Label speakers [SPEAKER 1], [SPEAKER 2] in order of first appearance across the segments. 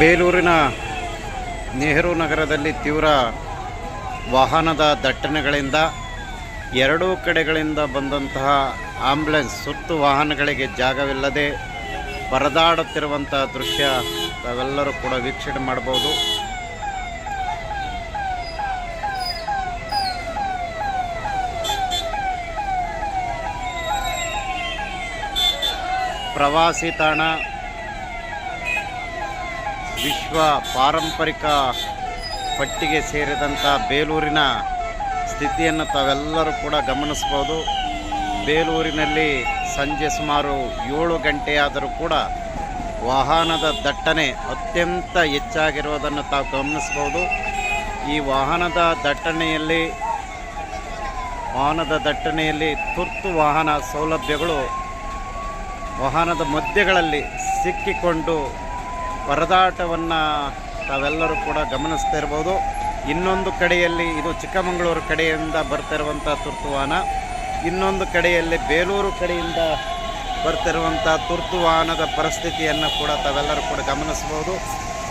[SPEAKER 1] ಬೇಲೂರಿನ ನೆಹರು ನಗರದಲ್ಲಿ ತೀವ್ರ ವಾಹನದ ದಟ್ಟಣೆಗಳಿಂದ ಎರಡೂ ಕಡೆಗಳಿಂದ ಬಂದಂತಹ ಆಂಬ್ಯುಲೆನ್ಸ್ ಸುತ್ತು ವಾಹನಗಳಿಗೆ ಜಾಗವಿಲ್ಲದೆ ಪರದಾಡುತ್ತಿರುವಂಥ ದೃಶ್ಯ ತಾವೆಲ್ಲರೂ ಕೂಡ ವೀಕ್ಷಣೆ ಮಾಡಬಹುದು ಪ್ರವಾಸಿ ತಾಣ ವಿಶ್ವ ಪಾರಂಪರಿಕ ಪಟ್ಟಿಗೆ ಸೇರಿದಂಥ ಬೇಲೂರಿನ ಸ್ಥಿತಿಯನ್ನು ತಾವೆಲ್ಲರೂ ಕೂಡ ಗಮನಿಸ್ಬೋದು. ಬೇಲೂರಿನಲ್ಲಿ ಸಂಜೆ ಸುಮಾರು ಏಳು ಗಂಟೆಯಾದರೂ ಕೂಡ ವಾಹನದ ದಟ್ಟಣೆ ಅತ್ಯಂತ ಹೆಚ್ಚಾಗಿರುವುದನ್ನು ತಾವು ಗಮನಿಸ್ಬೋದು. ಈ ವಾಹನದ ದಟ್ಟಣೆಯಲ್ಲಿ ವಾಹನದ ದಟ್ಟಣೆಯಲ್ಲಿ ತುರ್ತು ವಾಹನ ಸೌಲಭ್ಯಗಳು ವಾಹನದ ಮಧ್ಯಗಳಲ್ಲಿ ಸಿಕ್ಕಿಕೊಂಡು ಪರದಾಟವನ್ನು ತಾವೆಲ್ಲರೂ ಕೂಡ ಗಮನಿಸ್ತಾ ಇರ್ಬೋದು. ಇನ್ನೊಂದು ಕಡೆಯಲ್ಲಿ ಇದು ಚಿಕ್ಕಮಗಳೂರು ಕಡೆಯಿಂದ ಬರ್ತಿರುವಂಥ ತುರ್ತು ವಾಹನ ಇನ್ನೊಂದು ಕಡೆಯಲ್ಲಿ ಬೇಲೂರು ಕಡೆಯಿಂದ ಬರ್ತಿರುವಂಥ ತುರ್ತು ವಾಹನದ ಪರಿಸ್ಥಿತಿಯನ್ನು ಕೂಡ ತಾವೆಲ್ಲರೂ ಕೂಡ ಗಮನಿಸ್ಬೋದು.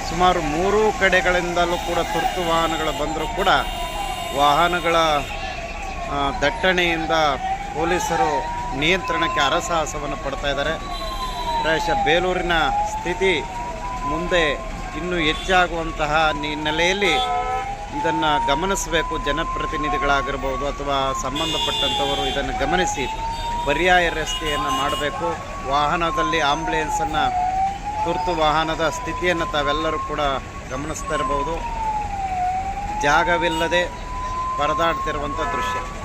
[SPEAKER 1] ಸುಮಾರು ಮೂರೂ ಕಡೆಗಳಿಂದಲೂ ಕೂಡ ತುರ್ತು ವಾಹನಗಳು ಬಂದರೂ ಕೂಡ ವಾಹನಗಳ ದಟ್ಟಣೆಯಿಂದ ಪೊಲೀಸರು ನಿಯಂತ್ರಣಕ್ಕೆ ಅರಸಾಹಸವನ್ನು ಪಡ್ತಾ ಇದ್ದಾರೆ. ಪ್ರಾಯಶಃ ಬೇಲೂರಿನ ಸ್ಥಿತಿ ಮುಂದೆ ಇನ್ನೂ ಹೆಚ್ಚಾಗುವಂತಹ ಹಿನ್ನೆಲೆಯಲ್ಲಿ ಇದನ್ನು ಗಮನಿಸಬೇಕು, ಜನಪ್ರತಿನಿಧಿಗಳಾಗಿರ್ಬೋದು ಅಥವಾ ಸಂಬಂಧಪಟ್ಟಂಥವರು ಇದನ್ನು ಗಮನಿಸಿ, ಪರ್ಯಾಯ ರಸ್ತೆಯನ್ನು ಮಾಡಬೇಕು. ವಾಹನದಲ್ಲಿ ಆಂಬ್ಯುಲೆನ್ಸನ್ನು ತುರ್ತು ವಾಹನದ ಸ್ಥಿತಿಯನ್ನು ತಾವೆಲ್ಲರೂ ಕೂಡ ಗಮನಿಸ್ತಾ ಇರ್ಬೋದು. ಜಾಗವಿಲ್ಲದೆ ಪರದಾಡ್ತಿರುವಂಥ ದೃಶ್ಯ.